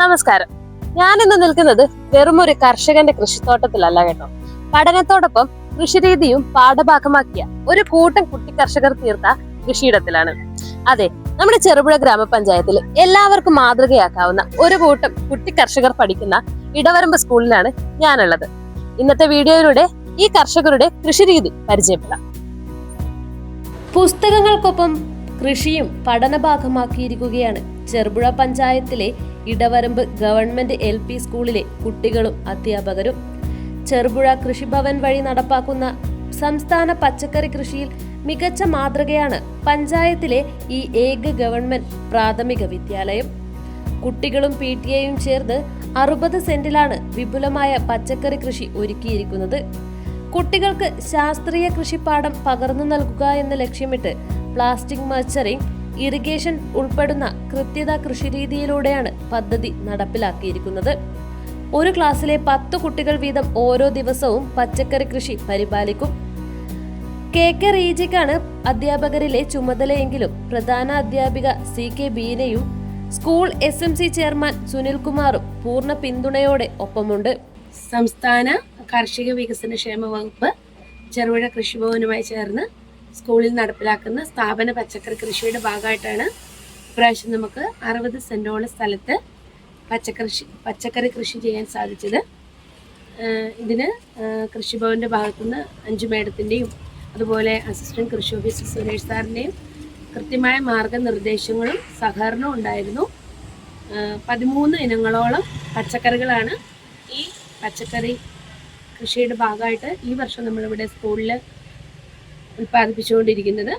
നമസ്കാരം. ഞാൻ ഇന്ന് നിൽക്കുന്നത് വെറും ഒരു കർഷകന്റെ കൃഷിത്തോട്ടത്തിലല്ല കേട്ടോ. പഠനത്തോടൊപ്പം കൃഷിരീതിയും പാഠഭാഗമാക്കിയ ഒരു കൂട്ടം കുട്ടി കർഷകർ തീർത്ത കൃഷിയിടത്തിലാണ്. അതെ നമ്മുടെ ചെറുപുഴ ഗ്രാമപഞ്ചായത്തിൽ എല്ലാവർക്കും മാതൃകയാക്കാവുന്ന ഒരു കൂട്ടം കുട്ടി കർഷകർ പഠിക്കുന്ന ഇടവരമ്പ് സ്കൂളിലാണ് ഞാനുള്ളത്. ഇന്നത്തെ വീഡിയോയിലൂടെ ഈ കർഷകരുടെ കൃഷിരീതി പരിചയപ്പെടാം. പുസ്തകങ്ങൾക്കൊപ്പം കൃഷിയും പഠനഭാഗമാക്കിയിരിക്കുകയാണ് ചെറുപുഴ പഞ്ചായത്തിലെ ഇടവരമ്പ് ഗവൺമെന്റ് എൽ പി സ്കൂളിലെ കുട്ടികളും അധ്യാപകരും. ചെറുപുഴ കൃഷിഭവൻ വഴി നടപ്പാക്കുന്ന സംസ്ഥാന പച്ചക്കറി കൃഷിയിൽ മികച്ച മാതൃകയാണ് പഞ്ചായത്തിലെ ഈ ഏക ഗവൺമെന്റ് പ്രാഥമിക വിദ്യാലയം. കുട്ടികളും പി ടി എയും ചേർന്ന് അറുപത് സെന്റിലാണ് വിപുലമായ പച്ചക്കറി കൃഷി ഒരുക്കിയിരിക്കുന്നത്. കുട്ടികൾക്ക് ശാസ്ത്രീയ കൃഷിപ്പാഠം പകർന്നു നൽകുക എന്ന ലക്ഷ്യമിട്ട് പ്ലാസ്റ്റിക് മൾച്ചറിംഗ് ഇറിഗേഷൻ ഉൾപ്പെടുന്ന കൃത്യത കൃഷിരീതിയിലൂടെയാണ് പദ്ധതി നടപ്പിലാക്കിയിരിക്കുന്നത്. ഒരു ക്ലാസ്സിലെ പത്ത് കുട്ടികൾ വീതം ഓരോ ദിവസവും പച്ചക്കറി കൃഷി പരിപാലിക്കും. കെ കെ റീജിക്കാണ് അധ്യാപകരിലെ ചുമതലയെങ്കിലും പ്രധാന അധ്യാപിക C K ബീനയും school S M C chairman സുനിൽകുമാറും പൂർണ പിന്തുണയോടെ ഒപ്പമുണ്ട്. സംസ്ഥാന കാർഷിക വികസന ക്ഷേമ വകുപ്പ് ചെറുപുഴ കൃഷിഭവനുമായി ചേർന്ന് സ്കൂളിൽ നടപ്പിലാക്കുന്ന സ്ഥാപന പച്ചക്കറി കൃഷിയുടെ ഭാഗമായിട്ടാണ് ഇപ്രാവശ്യം നമുക്ക് അറുപത് സെന്റോളം സ്ഥലത്ത് പച്ചക്കൃഷി പച്ചക്കറി കൃഷി ചെയ്യാൻ സാധിച്ചത്. ഇതിന് കൃഷിഭവന്റെ ഭാഗത്തുനിന്ന് അഞ്ചു മേഡത്തിന്റെയും അതുപോലെ അസിസ്റ്റന്റ് കൃഷി ഓഫീസർ സുരേഷ് സാറിന്റെയും കൃത്യമായ മാർഗനിർദ്ദേശങ്ങളും സഹകരണവും ഉണ്ടായിരുന്നു. പതിമൂന്ന് ഇനങ്ങളോളം പച്ചക്കറികളാണ് ഈ പച്ചക്കറി കൃഷിയുടെ ഭാഗമായിട്ട് ഈ വർഷം നമ്മളിവിടെ സ്കൂളിൽ ഉൽപ്പാദിപ്പിച്ചുകൊണ്ടിരിക്കുന്നത്.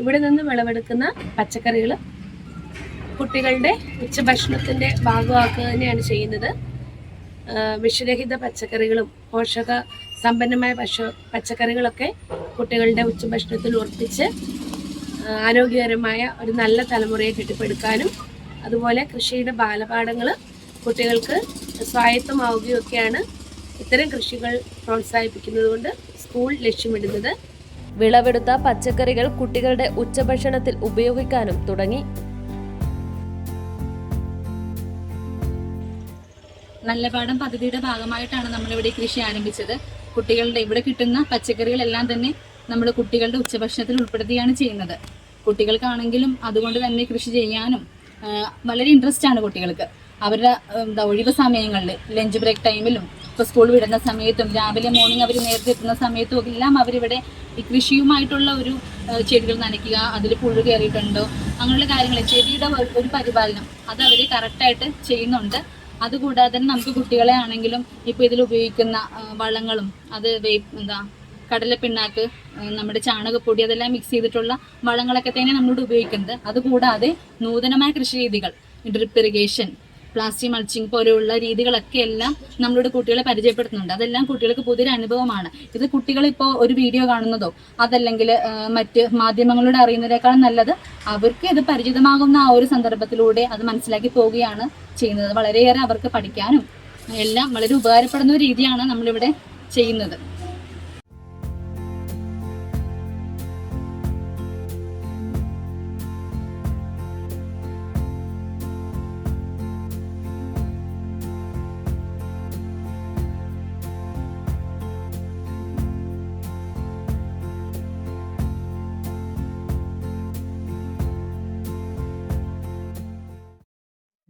ഇവിടെ നിന്ന് വിളവെടുക്കുന്ന പച്ചക്കറികൾ കുട്ടികളുടെ ഉച്ചഭക്ഷണത്തിന്റെ ഭാഗമാക്കുക തന്നെയാണ് ചെയ്യുന്നത്. വിഷരഹിത പച്ചക്കറികളും പോഷക സമ്പന്നമായ പശു പച്ചക്കറികളൊക്കെ കുട്ടികളുടെ ഉച്ചഭക്ഷണത്തിൽ ഉറപ്പിച്ച് ആരോഗ്യകരമായ ഒരു നല്ല തലമുറയെ കെട്ടിപ്പടുക്കാനും അതുപോലെ കൃഷിയുടെ ബാലപാഠങ്ങൾ കുട്ടികൾക്ക് സ്വായത്തമാവുകയൊക്കെയാണ് ഇത്തരം കൃഷികൾ പ്രോത്സാഹിപ്പിക്കുന്നത് കൊണ്ട് സ്കൂൾ ലക്ഷ്യമിടുന്നത്. വിളവെടുത്ത പച്ചക്കറികൾ കുട്ടികളുടെ ഉച്ചഭക്ഷണത്തിൽ ഉപയോഗിക്കാനും തുടങ്ങി. നല്ല പാഠം പദ്ധതിയുടെ ഭാഗമായിട്ടാണ് നമ്മളിവിടെ കൃഷി ആരംഭിച്ചത്. കുട്ടികളുടെ ഇവിടെ കിട്ടുന്ന പച്ചക്കറികളെല്ലാം തന്നെ നമ്മൾ കുട്ടികളുടെ ഉച്ചഭക്ഷണത്തിൽ ഉൾപ്പെടുത്തുകയാണ് ചെയ്യുന്നത്. കുട്ടികൾക്കാണെങ്കിലും അതുകൊണ്ട് തന്നെ കൃഷി ചെയ്യാനും വളരെ ഇൻട്രസ്റ്റ് ആണ് കുട്ടികൾക്ക്. അവരുടെ ഒഴിവ് സമയങ്ങളിൽ ലഞ്ച് ബ്രേക്ക് ടൈമിലും ഇപ്പോൾ സ്കൂൾ വിടുന്ന സമയത്തും രാവിലെ മോർണിംഗ് അവർ നേരത്തെ എത്തുന്ന സമയത്തും എല്ലാം അവരിവിടെ ഈ കൃഷിയുമായിട്ടുള്ള ഒരു ചെടികൾ നനയ്ക്കുക അതിൽ പുഴു കയറിയിട്ടുണ്ടോ അങ്ങനെയുള്ള കാര്യങ്ങൾ ചെടിയുടെ ഒരു- പരിപാലനം അത് അവർ കറക്റ്റായിട്ട് ചെയ്യുന്നുണ്ട്. അതുകൂടാതെ തന്നെ നമുക്ക് കുട്ടികളെ ആണെങ്കിലും ഇപ്പൊ ഇതിൽ ഉപയോഗിക്കുന്ന വളങ്ങളും അത് വേ- എന്താ കടലപ്പിണ്ണാക്ക് നമ്മുടെ ചാണകപ്പൊടി അതെല്ലാം മിക്സ് ചെയ്തിട്ടുള്ള വളങ്ങളൊക്കെ തന്നെ നമ്മളോട് ഉപയോഗിക്കുന്നത്. അതുകൂടാതെ നൂതനമായ കൃഷി രീതികൾ ഡ്രിപ്പ് ഇറിഗേഷൻ പ്ലാസ്റ്റിക് മൾച്ചിങ് പോലെയുള്ള രീതികളൊക്കെ എല്ലാം നമ്മളുടെ കുട്ടികളെ പരിചയപ്പെടുത്തുന്നുണ്ട്. അതെല്ലാം കുട്ടികൾക്ക് പുതിയൊരു അനുഭവമാണ്. ഇത് കുട്ടികൾ ഇപ്പോൾ ഒരു വീഡിയോ കാണുന്നതോ അതല്ലെങ്കിൽ മറ്റ് മാധ്യമങ്ങളിലൂടെ അറിയുന്നതിനേക്കാളും നല്ലത് അവർക്ക് ഇത് പരിചിതമാകുന്ന ആ ഒരു സന്ദർഭത്തിലൂടെ അത് മനസ്സിലാക്കി പോവുകയാണ് ചെയ്യുന്നത്. വളരെയേറെ അവർക്ക് പഠിക്കാനും എല്ലാം വളരെ ഉപകാരപ്പെടുന്ന രീതിയാണ് നമ്മളിവിടെ ചെയ്യുന്നത്.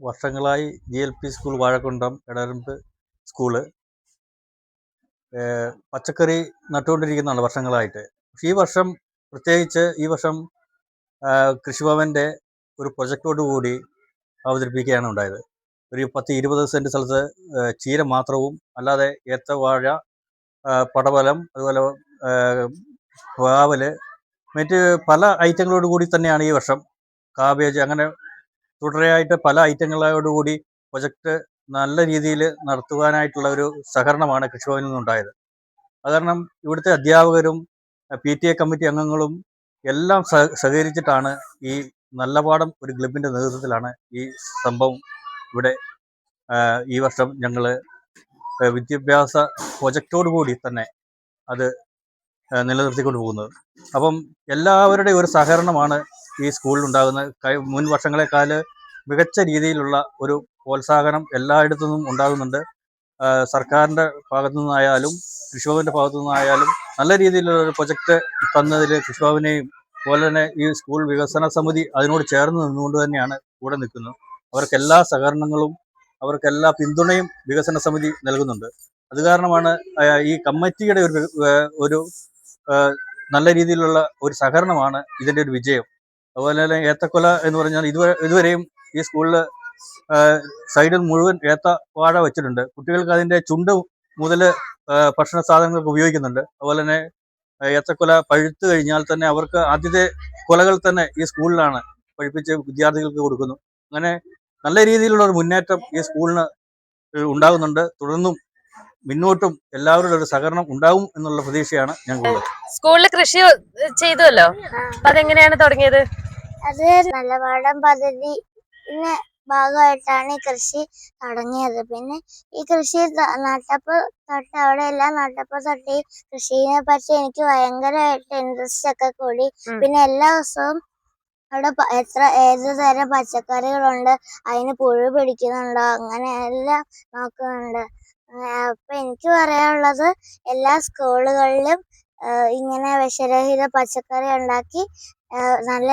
വർഷങ്ങളായി G L P school Vazhakkundam Edaramb school പച്ചക്കറി നട്ടുകൊണ്ടിരിക്കുന്നതാണ് വർഷങ്ങളായിട്ട്. ഈ വർഷം പ്രത്യേകിച്ച് ഈ വർഷം കൃഷിഭവന്റെ ഒരു പ്രൊജക്റ്റോട് കൂടി അവതരിപ്പിക്കുകയാണ് ഉണ്ടായത്. ഒരു പത്ത് ഇരുപത് സെന്റ് സ്ഥലത്ത് ചീര മാത്രവും അല്ലാതെ ഏത്തവാഴ പടവലം അതുപോലെ വാവൽ മറ്റ് പല ഐറ്റങ്ങളോട് കൂടി തന്നെയാണ് ഈ വർഷം കാബേജ് അങ്ങനെ തുടരെയായിട്ട് പല ഐറ്റങ്ങളോടുകൂടി പ്രൊജക്ട് നല്ല രീതിയിൽ നടത്തുവാനായിട്ടുള്ള ഒരു സഹകരണമാണ് കൃഷിഭവനിൽ നിന്നുണ്ടായത്. അത് കാരണം ഇവിടുത്തെ അധ്യാപകരും പി ടി എ കമ്മിറ്റി അംഗങ്ങളും എല്ലാം സഹ സഹകരിച്ചിട്ടാണ് ഈ നല്ല പാഠം ഒരു ക്ലബിന്റെ നേതൃത്വത്തിലാണ് ഈ സംഭവം ഇവിടെ ഈ വർഷം ഞങ്ങൾ വിദ്യാഭ്യാസ പ്രൊജക്റ്റോട് കൂടി തന്നെ അത് നിലനിർത്തിക്കൊണ്ട് പോകുന്നത്. അപ്പം എല്ലാവരുടെയും ഒരു സഹകരണമാണ് ഈ കഴി- മുൻ വർഷങ്ങളെക്കാൾ മികച്ച രീതിയിലുള്ള ഒരു പ്രോത്സാഹനം എല്ലായിടത്തു നിന്നും ഉണ്ടാകുന്നുണ്ട്. സർക്കാരിന്റെ ഭാഗത്തു നിന്നായാലും കൃഷിഭവന്റെ ഭാഗത്തു നിന്നായാലും നല്ല രീതിയിലുള്ള ഒരു പ്രൊജക്റ്റ് തന്നതിൽ കൃഷിഭവനെയും അതുപോലെ തന്നെ ഈ സ്കൂൾ വികസന സമിതി അതിനോട് ചേർന്ന് നിന്നുകൊണ്ട് തന്നെയാണ് കൂടെ നിൽക്കുന്നത്. അവർക്ക് എല്ലാ സഹകരണങ്ങളും അവർക്ക് എല്ലാ പിന്തുണയും വികസന സമിതി നൽകുന്നുണ്ട്. അത് കാരണമാണ് ഈ കമ്മിറ്റിയുടെ ഒരു ഒരു നല്ല രീതിയിലുള്ള ഒരു സഹകരണമാണ് ഇതിന്റെ ഒരു വിജയം. അതുപോലെ തന്നെ ഏത്തക്കൊല എന്ന് പറഞ്ഞാൽ ഇതുവരെ ഇതുവരെയും ഈ സ്കൂളിൽ സൈഡിൽ മുഴുവൻ ഏത്ത വാഴ വെച്ചിട്ടുണ്ട്. കുട്ടികൾക്ക് അതിന്റെ ചുണ്ട് മുതൽ ഭക്ഷണ സാധനങ്ങൾക്ക് ഉപയോഗിക്കുന്നുണ്ട്. അതുപോലെ തന്നെ ഏത്തക്കൊല പഴുത്ത് കഴിഞ്ഞാൽ തന്നെ അവർക്ക് ആദ്യത്തെ കൊലകൾ തന്നെ ഈ സ്കൂളിലാണ് പഠിപ്പിച്ച് വിദ്യാർത്ഥികൾക്ക് കൊടുക്കുന്നു. അങ്ങനെ നല്ല രീതിയിലുള്ള ഒരു മുന്നേറ്റം ഈ സ്കൂളിന് ഉണ്ടാകുന്നുണ്ട്. തുടർന്നും മുന്നോട്ടും എല്ലാവരുടെ ഒരു സഹകരണം ഉണ്ടാവും എന്നുള്ള പ്രതീക്ഷയാണ് ഞങ്ങൾ സ്കൂളിൽ കൃഷി ചെയ്തുവല്ലോ? അപ്പൊ അതെങ്ങനെയാണ് തുടങ്ങിയത്? അത് നല്ലപാടം പദ്ധതി ഭാഗമായിട്ടാണ് ഈ കൃഷി തുടങ്ങിയത്. പിന്നെ ഈ കൃഷി നട്ടപ്പ് തൊട്ട് അവിടെ എല്ലാം നട്ടപ്പ് തൊട്ട് ഈ കൃഷിനെ പറ്റി എനിക്ക് ഭയങ്കരമായിട്ട് ഇൻട്രസ്റ്റ് ഒക്കെ കൂടി. പിന്നെ എല്ലാ ദിവസവും അവിടെ എത്ര ഏത് തരം പച്ചക്കറികളുണ്ട് അതിന് പുഴു പിടിക്കുന്നുണ്ടോ അങ്ങനെ എല്ലാം നോക്കുന്നുണ്ട്. അപ്പൊ എനിക്ക് പറയാനുള്ളത് എല്ലാ സ്കൂളുകളിലും ഇങ്ങനെ വിഷരഹിത പച്ചക്കറി ഉണ്ടാക്കി നല്ല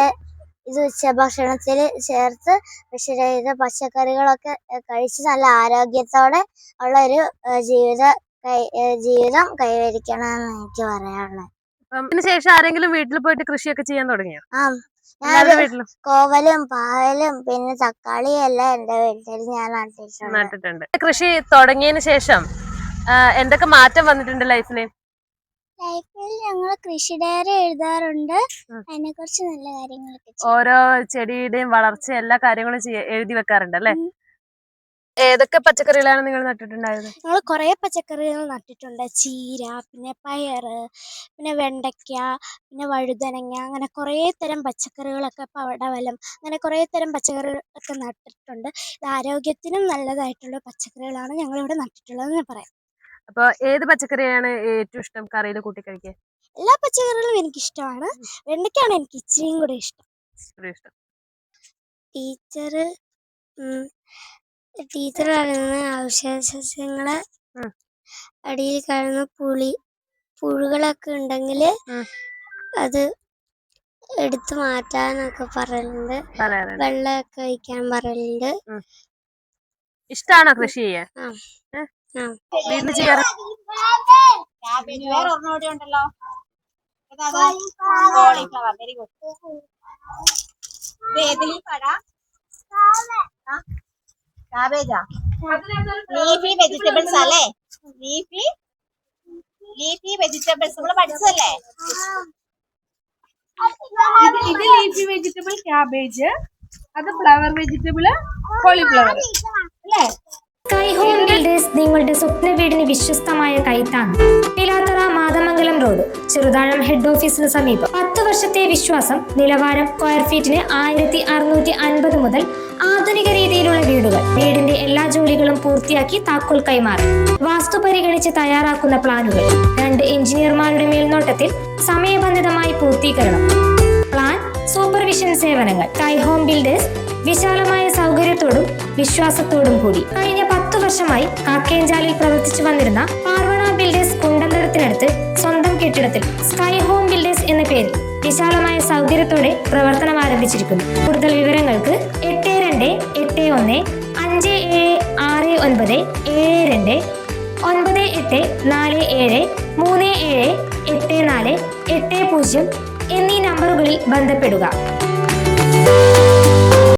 ഇത് ഭക്ഷണത്തിൽ ചേർത്ത് വിഷരഹിത പച്ചക്കറികളൊക്കെ കഴിച്ച് നല്ല ആരോഗ്യത്തോടെ ഉള്ള ഒരു ജീവിത ജീവിതം കൈവരിക്കണം ജീവിതം കൈവരിക്കണമെന്ന് എനിക്ക് പറയാനുള്ളത്. ശേഷം ആരെങ്കിലും വീട്ടിൽ പോയിട്ട് കൃഷിയൊക്കെ ചെയ്യാൻ തുടങ്ങിയോ? ആ. ഞാൻ കോവലും പാവലും പിന്നെ തക്കാളിയും എല്ലാം എന്റെ വീട്ടിൽ ഞാൻ നട്ടിട്ടുണ്ട്. നട്ടിട്ടുണ്ട്. കൃഷി തുടങ്ങിയതിന് ശേഷം എന്തൊക്കെ മാറ്റം വന്നിട്ടുണ്ട് ലൈഫിൽ? ലൈഫിൽ ഞങ്ങൾ കൃഷി ഡയറി എഴുതാറുണ്ട്. അതിനെ കുറിച്ച് നല്ല കാര്യങ്ങളൊക്കെ ഓരോ ചെടിയുടെയും വളർച്ച എല്ലാ കാര്യങ്ങളും എഴുതി വെക്കാറുണ്ട് അല്ലെ? ഏതൊക്കെ പച്ചക്കറികളാണ് നിങ്ങൾ നട്ടിട്ടുണ്ടായത്? ഞങ്ങൾ കുറെ പച്ചക്കറികൾ നട്ടിട്ടുണ്ട്. ചീര പിന്നെ പയറ് പിന്നെ വെണ്ടയ്ക്ക പിന്നെ വഴുതനങ്ങ അങ്ങനെ കുറേ തരം പച്ചക്കറികളൊക്കെ പടവലം അങ്ങനെ കുറേ തരം പച്ചക്കറികളൊക്കെ നട്ടിട്ടുണ്ട്. ഇത് ആരോഗ്യത്തിനും നല്ലതായിട്ടുള്ള പച്ചക്കറികളാണ് ഞങ്ങളിവിടെ നട്ടിട്ടുള്ളതെന്ന് ഞാൻ പറയാം. അപ്പൊ ഏത് പച്ചക്കറിയാണ് ഏറ്റവും ഇഷ്ടം? കറിയിൽ കൂട്ടി കഴിക്കാൻ എല്ലാ പച്ചക്കറികളും എനിക്ക് ഇഷ്ടമാണ് വെണ്ടയ്ക്കാണ് എനിക്ക് ഇച്ചിരിയും കൂടെ ഇഷ്ടം. ഇഷ്ടം. ടീച്ചർ ടീച്ചർ പറയുന്ന ഔഷധ സസ്യങ്ങൾ ഉം. അടിയിൽ കാണുന്ന പുളി പുഴുകളൊക്കെ ഉണ്ടെങ്കിൽ. അത് എടുത്തു മാറ്റാനൊക്കെ പറയലുണ്ട്. വെള്ളമൊക്കെ ഒഴിക്കാൻ പറയലുണ്ട്. ഇഷ്ടാണോ കൃഷി ചെയ്യാൻ. വീട്ടിൽ ചെയ്യാറ്? വേറെ ഉണ്ടല്ലോ. കോളിഫ്ലവർ വെരി ഗുഡ് ഇത് ഏത് ലീഫാടാ കാബേജാ ലീഫി വെജിറ്റബിൾസ് അല്ലേ? ലീഫി ലീഫി വെജിറ്റബിൾസ് നമ്മൾ പഠിച്ചതല്ലേ? ഇത് ഇത് ലീഫി വെജിറ്റബിൾ ക്യാബേജ് അത് ഫ്ലവർ വെജിറ്റബിൾ കോളിഫ്ലവർ അല്ലേ? സ്കൈ ഹോം ബിൽഡേഴ്സ് നിങ്ങളുടെ സ്വപ്ന വീടിന് വിശ്വസ്തമായ കൈത്താണ് പിലാത്തറ മാതമംഗലം റോഡ് ചെറുതാഴം ഹെഡ് ഓഫീസിന് സമീപം. പത്ത് വർഷത്തെ വിശ്വാസം നിലവാരം സ്ക്വയർ ഫീറ്റിന് ആയിരത്തി അറുന്നൂറ്റി അൻപത് മുതൽ ആധുനിക രീതിയിലുള്ള വീടുകൾ. വീടിന്റെ എല്ലാ ജോലികളും പൂർത്തിയാക്കി താക്കോൽ കൈമാറി. വാസ്തു പരിഗണിച്ച് തയ്യാറാക്കുന്ന പ്ലാനുകൾ. രണ്ട് എഞ്ചിനീയർമാരുടെ മേൽനോട്ടത്തിൽ സമയബന്ധിതമായി പൂർത്തീകരണം. പ്ലാൻ സൂപ്പർവിഷൻ സേവനങ്ങൾ. കൈ ഹോം ബിൽഡേഴ്സ് വിശാലമായ സൗകര്യത്തോടും വിശ്വാസത്തോടും കൂടി. കഴിഞ്ഞ വർഷമായി കാക്കേഞ്ചാലിൽ പ്രവർത്തിച്ചു വന്നിരുന്ന പാർവണ ബിൽഡേഴ്സ് കുണ്ടന്തരത്തിനടുത്ത് സ്വന്തം കെട്ടിടത്തിൽ സ്കൈ ഹോം ബിൽഡേഴ്സ് എന്ന പേരിൽ വിശാലമായ സൗകര്യത്തോടെ പ്രവർത്തനം ആരംഭിച്ചിരിക്കുന്നു. കൂടുതൽ വിവരങ്ങൾക്ക് എട്ട് രണ്ട് എട്ട് ഒന്ന് അഞ്ച് ഏഴ് ആറ് ഒൻപത് ഏഴ് രണ്ട് ഒൻപത് എട്ട് നാല് ഏഴ് മൂന്ന് ഏഴ് എട്ട് നാല് എട്ട് പൂജ്യം എന്നീ നമ്പറുകളിൽ ബന്ധപ്പെടുക.